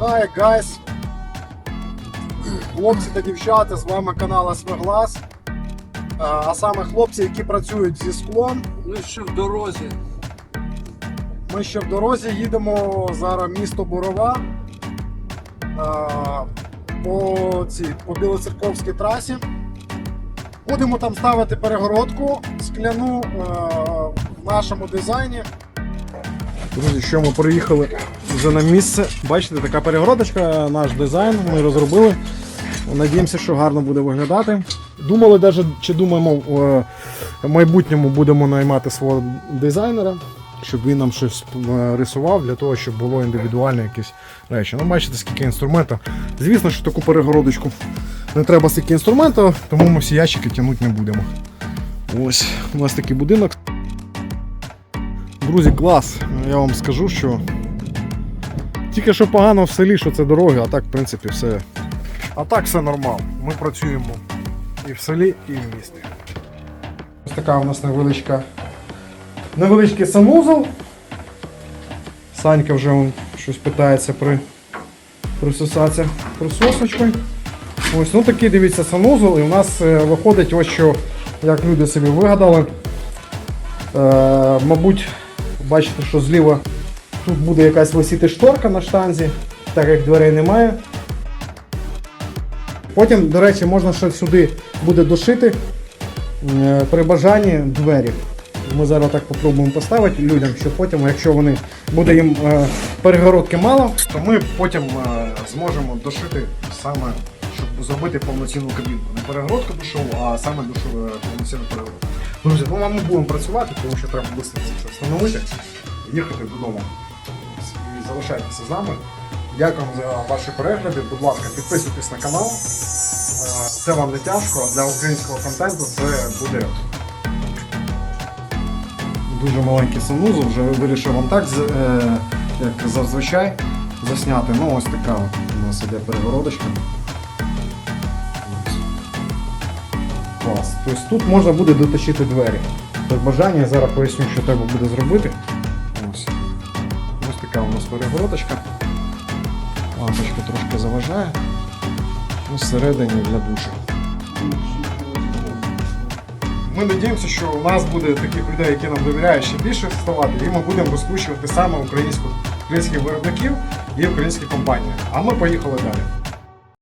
Hi guys! Хлопці та дівчата, з вами канал Асмеглас. А а саме хлопці, які працюють зі склом. Ми ще в дорозі. Ми ще в дорозі їдемо зараз місто Бурова по, цій, по Білоцерковській трасі. Будемо там ставити перегородку скляну в нашому дизайні. Друзі, що ми приїхали вже на місце. Бачите, така перегородочка, наш дизайн, ми розробили. Надіємося, що гарно буде виглядати. Думали, навіть, чи думаємо, в майбутньому будемо наймати свого дизайнера, щоб він нам щось е, рисував для того, щоб було індивідуальне якісь речі. Ну, бачите, скільки інструменту. Звісно, що таку перегородочку не треба стільки інструменту, тому ми всі ящики тягнути не будемо. Ось у нас такий будинок. Друзі, клас. Я вам скажу, що тільки що погано в селі, що це дороги, а так, в принципі, все. А так все нормально. Ми працюємо і в селі, і в місті. Ось така у нас невеличка. Невеличкий санузел. Санька вже он щось питається при присосатися присосочкою. Ось, ну такий дивіться санузел, і у нас е, виходить ось що, як люди собі вигадали. Е, мабуть, бачите, що зліва тут буде якась висіти шторка на штанзі, так як дверей немає. Потім, до речі, можна ще сюди буде дошити е, при бажанні двері. Ми зараз так попробуємо поставити людям, щоб потім, якщо вони буде їм е, перегородки мало, то ми потім е, зможемо дошити саме, щоб зробити повноцінну кабінку. Не перегородку душову, а саме душу, повноцінну перегородку. Друзі, ну ми будемо працювати, тому що треба швидко це встановити, їхати додому. Залишайтеся з нами. Дякую за ваші перегляди. Будь ласка, підписуйтесь на канал. Е, Це вам не тяжко, а для українського контенту це буде дуже маленький санузел, вже вирішив вам так, е, як зазвичай, засняти. Ну ось така у нас іде перегородочка. Клас. Тобто тут можна буде доточити двері. При бажанні я зараз поясню, що треба буде зробити. Така у нас перегородочка. Лампочка трошки заважає. Ну, всередині для душу. Ми надіємося, що у нас буде таких людей, які нам довіряють ще більше ставати, і ми будемо розкручувати саме українську, українських виробників і українські компанії. А ми поїхали далі.